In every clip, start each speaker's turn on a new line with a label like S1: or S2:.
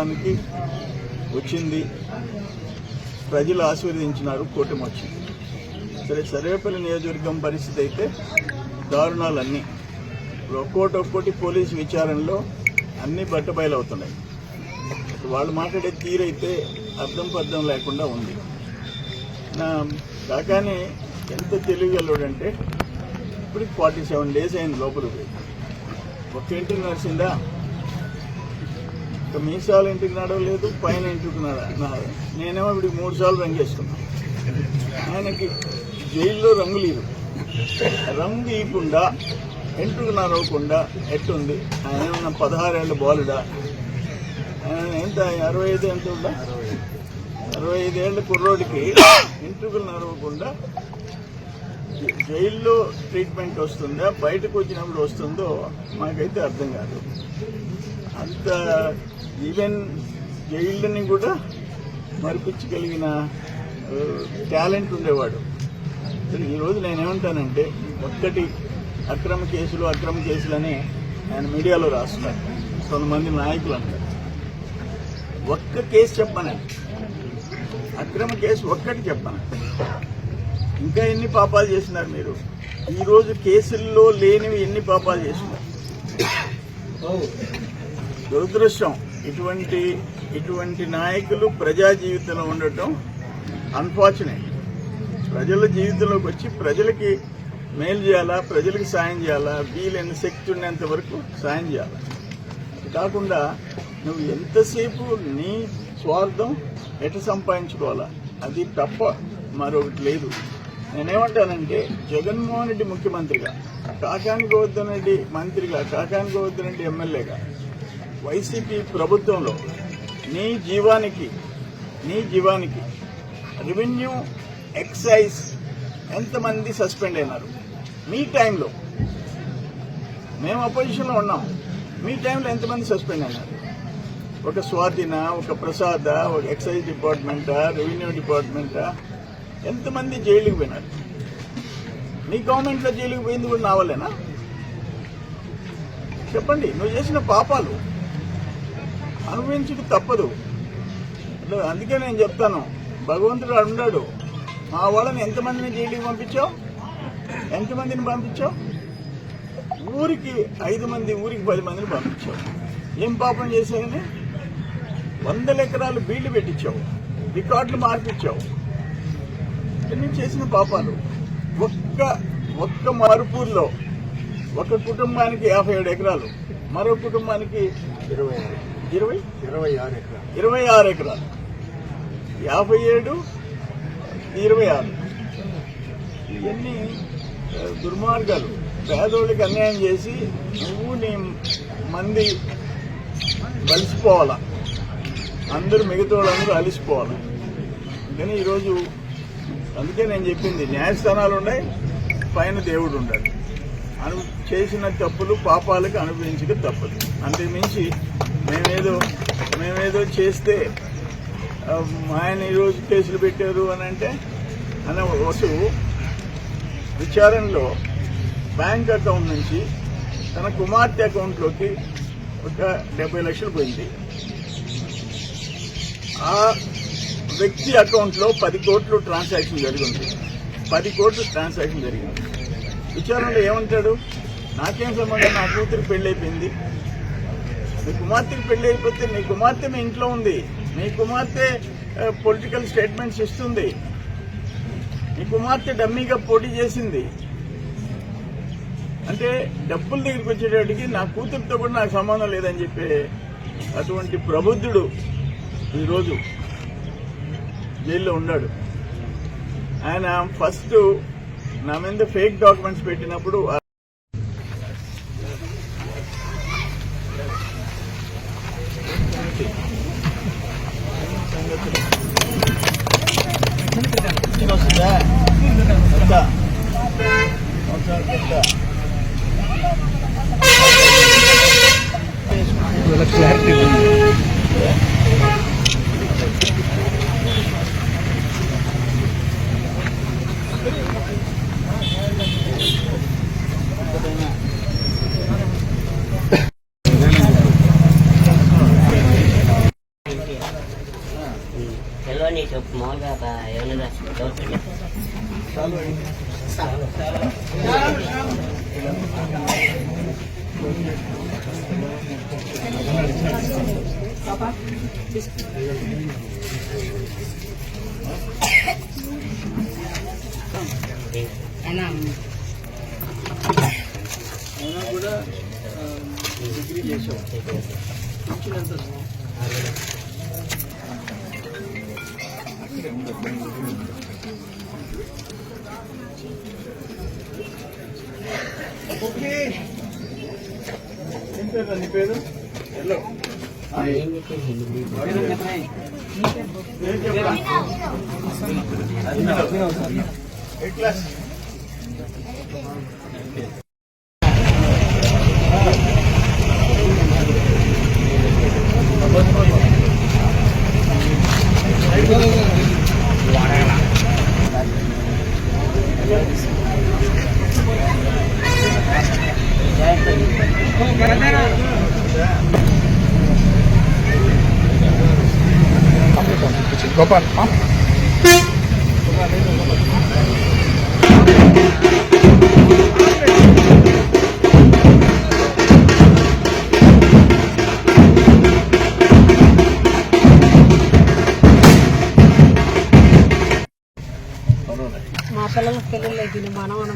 S1: దానికి వచ్చింది. ప్రజలు ఆశీర్వదించినారు కూటమి వచ్చింది సరే సర్వేపల్లి నియోజకవర్గం పరిస్థితి అయితే దారుణాలన్నీ. ఒక్కోటి ఒక్కోటి పోలీసు విచారణలో అన్నీ బట్టబయలవుతున్నాయి వాళ్ళు మాట్లాడే తీరైతే అర్థం పర్థం లేకుండా ఉంది. నా కాకాని ఎంత తెలియగలడంటే ఇప్పటికి ఫార్టీ సెవెన్ డేస్ అయింది లోపలికి పోయి. ఒక్క ఇంటికి నడిచిందా? ఇక మీసాలు ఇంటికి నడవలేదు పైన ఇంటికి నడ నేనేమో ఇప్పుడు మూడు సార్లు రంగు వేసుకున్నాను ఆయనకి జైల్లో రంగు లేదు. రంగు ఇవ్వకుండా ఎంటుకు నడవకుండా ఎట్టుంది? ఆయన ఏమన్నా పదహారేళ్ళ బాలుడా? ఆయన ఎంత అరవై ఐదు ఎంత ఉందా? అరవై ఐదేళ్ళ కుర్రోడికి ఎంట్రుకలు నడవకుండా జైల్లో ట్రీట్మెంట్ వస్తుందా? బయటకు వచ్చినప్పుడు వస్తుందో మాకైతే అర్థం కాదు. అంత ఈవెన్ జైళ్ళని కూడా మరిపించగలిగిన టాలెంట్ ఉండేవాడు. ఈరోజు నేనేమంటానంటే ఒక్కటి అక్రమ కేసులు అక్రమ కేసులని ఆయన మీడియాలో రాస్తున్నారు. కొంతమంది నాయకులు అంటారు. ఒక్క కేసు చెప్పనండి అక్రమ కేసు ఒక్కటి చెప్పను? ఇంకా ఎన్ని పాపాలు చేసినారు మీరు? ఈరోజు కేసుల్లో లేనివి ఎన్ని పాపాలు చేసినారు దురదృష్టం. ఇటువంటి ఇటువంటి నాయకులు ప్రజా జీవితంలో ఉండటం అన్ఫార్చునేట్ ప్రజల జీవితంలోకి వచ్చి ప్రజలకి మేలు చేయాలా ప్రజలకి సాయం చేయాలా వీలైన శక్తి ఉండేంత వరకు సాయం చేయాలా. కాకుండా నువ్వు ఎంతసేపు నీ స్వార్థం ఎట సంపాదించుకోవాలా? అది తప్ప మరొకటి లేదు. నేనేమంటానంటే జగన్మోహన్ రెడ్డి ముఖ్యమంత్రిగా కాకాని గోవర్ధన్ రెడ్డి మంత్రిగా కాకాని గోవర్ధన్ రెడ్డి ఎమ్మెల్యేగా వైసీపీ ప్రభుత్వంలో నీ జీవానికి నీ జీవానికి రెవెన్యూ ఎక్సైజ్ ఎంతమంది సస్పెండ్ అయినారు? మీ టైంలో మేము అపోజిషన్లో ఉన్నాం. మీ టైంలో ఎంతమంది సస్పెండ్ అయినారు? ఒక స్వాతిన ఒక ప్రసాద ఒక ఎక్సైజ్ డిపార్ట్మెంటా రెవెన్యూ డిపార్ట్మెంటా? ఎంతమంది జైలుకి పోయినారు? నీ గవర్నమెంట్లో జైలుకి పోయింది కూడా నా వల్లేనా? చెప్పండి నువ్వు చేసిన పాపాలు అనుభవించడం తప్పదు. అందుకే నేను చెప్తాను భగవంతుడు ఉన్నాడు మా వాళ్ళని ఎంతమందిని జైలుకి పంపించావు? ఎంతమందిని పంపించావు? ఊరికి ఐదు మంది ఊరికి పది మందిని పంపించావు. ఏం పాపం చేశారని వందల ఎకరాలు బీళ్ళు పెట్టించావు రికార్డులు మార్పిచ్చావు. ఇవన్నీ చేసిన పాపాలు. ఒక్క ఒక్క మరుపూర్లో ఒక కుటుంబానికి యాభై ఏడు ఎకరాలు మరో కుటుంబానికి
S2: ఇరవై
S1: ఇరవై?
S2: ఇరవై ఆరు ఎకరాలు.
S1: ఇరవై ఆరు ఎకరాలు. యాభై ఏడు ఇరవై ఆరు. ఇవన్నీ దుర్మార్గాలు. పేదోళ్ళకి అన్యాయం చేసి నువ్వు నీ మంది బలిసిపోవాలా అందరూ మిగతా వాళ్ళందరూ అలిసిపోవాలి? అందుకని ఈరోజు అందుకే నేను చెప్పింది న్యాయస్థానాలు ఉన్నాయి పైన దేవుడు ఉండాలి. అను చేసిన తప్పులు పాపాలకు అనుభవించక తప్పదు. అంతకుమించి మేమేదో మేమేదో చేస్తే ఆయన ఈరోజు కేసులు పెట్టారు అని అంటే అనే వస్తువు విచారణలో బ్యాంక్ అకౌంట్ నుంచి తన కుమార్తె అకౌంట్లోకి ఒక డెబ్బై లక్షలు పోయింది. ఆ వ్యక్తి అకౌంట్లో పది కోట్లు ట్రాన్సాక్షన్ జరిగింది. పది కోట్లు ట్రాన్సాక్షన్ జరిగింది. విచారణలో ఏమంటాడు? నాకేం సంబంధం? నా కూతురు పెళ్ళి మీ నీ కుమార్తెకి పెళ్ళి అయిపోతే నీ కుమార్తె మీ ఇంట్లో ఉంది. నీ కుమార్తె పొలిటికల్ స్టేట్మెంట్స్ ఇస్తుంది. నీ కుమార్తె డమ్మీగా పోటీ చేసింది. అంటే డబ్బుల దగ్గరికి వచ్చేటప్పటికి నా కూతురుతో కూడా నాకు సంబంధం లేదని చెప్పే అటువంటి ప్రబుద్ధుడు ఈరోజు జైల్లో ఉన్నాడు. ఆయన ఫస్ట్ నా మీద ఫేక్ డాక్యుమెంట్స్ పెట్టినప్పుడు
S2: క్లారిటీ ఉంది
S1: చెప్పు మామూలుగా ఎవరైనా కూడా ఆ, డిగ్రీ చేసావు పింఛన్ ఎంత వస్తుంది? ఏం పేరు ఎల్లో
S3: ఏం చెప్పేసి
S1: ఏం
S2: గోపాల్
S4: మా పిల్లలకు పెళ్ళిళ్ళు అయిపోయినాయి మనవన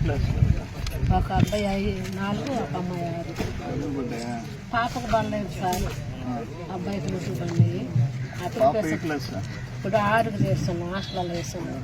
S4: ఒక అబ్బాయి ఐ- నాలుగు ఒక అమ్మాయి ఆరు పాపకు బండ్లేదు సార్ అబ్బాయికి ముసుగు బండి అతను
S1: పాప ఏ
S4: పెద్ద-
S1: క్లాస్
S4: ఇప్పుడు ఆరుకు చేస్తున్నాం హాస్టల్లో వేస్తున్నాం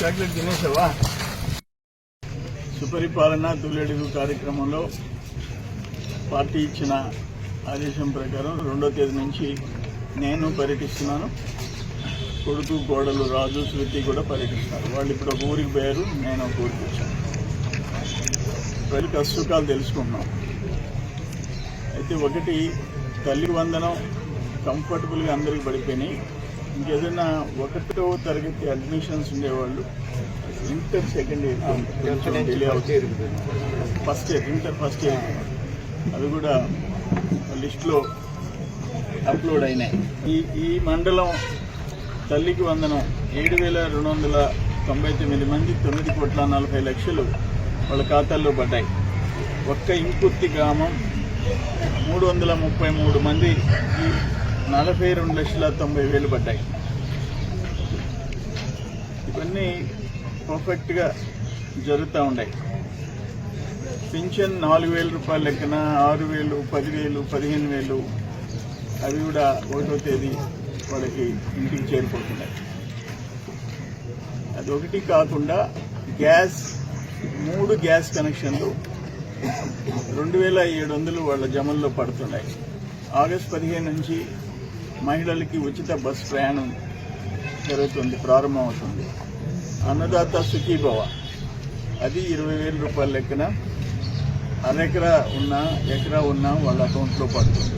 S1: చాక్లెట్ తినేసావా? సుపరిపాలన తొలెడుగు కార్యక్రమంలో పార్టీ ఇచ్చిన ఆదేశం ప్రకారం రెండో తేదీ నుంచి నేను పర్యటిస్తున్నాను. కొడుకు కోడలు రాజు శృతి కూడా పర్యటిస్తున్నారు. వాళ్ళు ఇప్పుడు ఒక ఊరికి పోయారు నేను ఒక ఊరికి వచ్చాను. ప్రజలకు అసుఖాలు తెలుసుకున్నాం అయితే ఒకటి తల్లి వందనం కంఫర్టబుల్గా అందరికి పడిపోయినాయి. ఇంకేదైనా ఒకటో తరగతి అడ్మిషన్స్ ఉండేవాళ్ళు inter second year delay first year inter first year అవి కూడా లిస్ట్లో అప్లోడ్ అయినాయి. ఈ ఈ మండలం తల్లికి వందనం ఏడు వేల రెండు వందల తొంభై తొమ్మిది మంది తొమ్మిది కోట్ల నలభై లక్షలు వాళ్ళ ఖాతాల్లో పడ్డాయి. ఒక్క ఇంకుర్తి గ్రామం మూడు వందల ముప్పై మూడు మంది నలభై రెండు లక్షల తొంభై వేలు పడ్డాయి. ఇవన్నీ పర్ఫెక్ట్గా జరుగుతూ ఉన్నాయి. పింఛన్ నాలుగు వేల రూపాయల లెక్కన ఆరు వేలు పదివేలు పదిహేను వేలు అవి కూడా ఒకటో తేదీ వాళ్ళకి ఇంటికి చేరిపోతున్నాయి. అది ఒకటి కాకుండా గ్యాస్ మూడు గ్యాస్ కనెక్షన్లు రెండు వేల ఏడు వందలు వాళ్ళ జమల్లో పడుతున్నాయి. ఆగస్ట్ పదిహేను నుంచి మహిళలకి ఉచిత బస్ ప్రయాణం జరుగుతుంది ప్రారంభమవుతుంది. అన్నదాత సుఖీభవ అది ఇరవై వేల రూపాయల లెక్కన అరెకరా ఉన్నా ఎకరా ఉన్నా వాళ్ళ అకౌంట్లో పడుతుంది.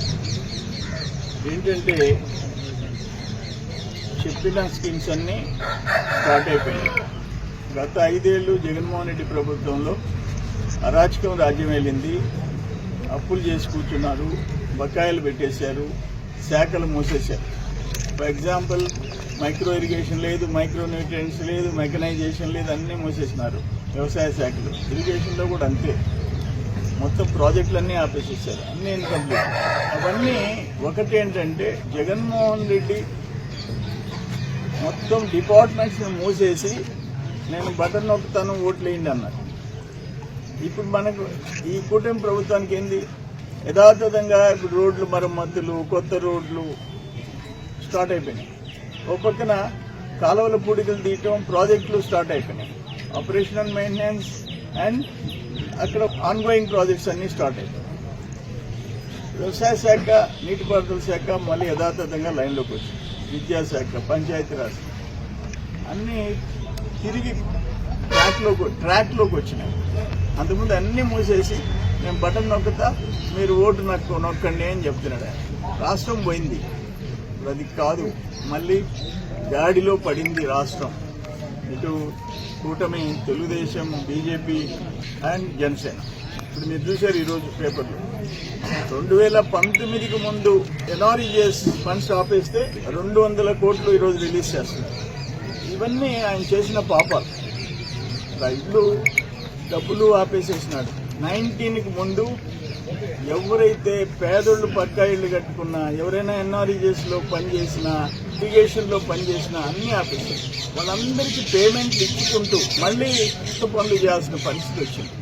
S1: ఏంటంటే చెప్పిన స్కీమ్స్ అన్నీ స్టార్ట్ అయిపోయాయి గత ఐదేళ్ళు జగన్మోహన్ రెడ్డి ప్రభుత్వంలో అరాచకం రాజ్యం వెళ్ళింది. అప్పులు చేసి కూర్చున్నారు బకాయిలు పెట్టేశారు. శాఖలు మూసేశారు. ఫర్ ఎగ్జాంపుల్ మైక్రో ఇరిగేషన్ లేదు మైక్రో న్యూట్రియంట్స్ లేదు మెకనైజేషన్ లేదు అన్నీ మూసేసినారు వ్యవసాయ శాఖలు. ఇరిగేషన్లో కూడా అంతే. మొత్తం ప్రాజెక్టులన్నీ ఆపేసేసారు. అన్నీ ఇన్కంప్లీట్ అవన్నీ ఒకటి ఏంటంటే జగన్మోహన్ రెడ్డి మొత్తం డిపార్ట్మెంట్స్ని మూసేసి నేను బటన్ నొక్కుతాను ఓట్లు వేయండి అన్నారు. ఇప్పుడు మనకు ఈ కూటమి ప్రభుత్వానికి ఏంది? యథాతథంగా ఇప్పుడు రోడ్లు మరమ్మతులు కొత్త రోడ్లు స్టార్ట్ అయిపోయినాయి. ఒక పక్కన కాలువల పూడికలు తీయటం ప్రాజెక్టులు స్టార్ట్ అయిపోయినాయి. ఆపరేషనల్ మెయింటెనెన్స్ అండ్ అక్కడ ఆన్గోయింగ్ ప్రాజెక్ట్స్ అన్నీ స్టార్ట్ అయిపోయినాయి. వ్యవసాయ శాఖ నీటిపారుదల శాఖ మళ్ళీ యథాతథంగా లైన్లోకి వచ్చింది. విద్యాశాఖ పంచాయతీరాజ్ అన్నీ తిరిగి ట్రాక్లోకి ట్రాక్లోకి వచ్చినాయి. అంతకుముందు అన్నీ మూసేసి నేను బటన్ నొక్కుతా మీరు ఓటు నాకు నొక్కండి అని చెప్తున్నాడు. రాష్ట్రం పోయింది. ఇప్పుడు అది కాదు. మళ్ళీ గాడిలో పడింది రాష్ట్రం. ఇటు కూటమి తెలుగుదేశం బీజేపీ అండ్ జనసేన. ఇప్పుడు మీరు చూశారు ఈరోజు పేపర్లో. రెండు వేల పంతొమ్మిదికి ముందు ఎన్ఆర్ఈఎస్ ఫండ్స్ ఆపేస్తే రెండు వందల కోట్లు ఈరోజు రిలీజ్ చేస్తున్నారు. ఇవన్నీ ఆయన చేసిన పాపాలు. రైతులు డబ్బులు ఆపేసేసినాడు. నైన్టీన్కి ముందు ఎవరైతే పేదోళ్ళు పక్కా ఇళ్ళు కట్టుకున్నా ఎవరైనా ఎన్ఆర్ఈజెస్లో పనిచేసినా ఇరిగేషన్లో పనిచేసినా అన్ని ఆఫీసులు వాళ్ళందరికీ పేమెంట్లు ఇచ్చుకుంటూ మళ్ళీ కొత్త పనులు చేయాల్సిన పరిస్థితి వచ్చింది.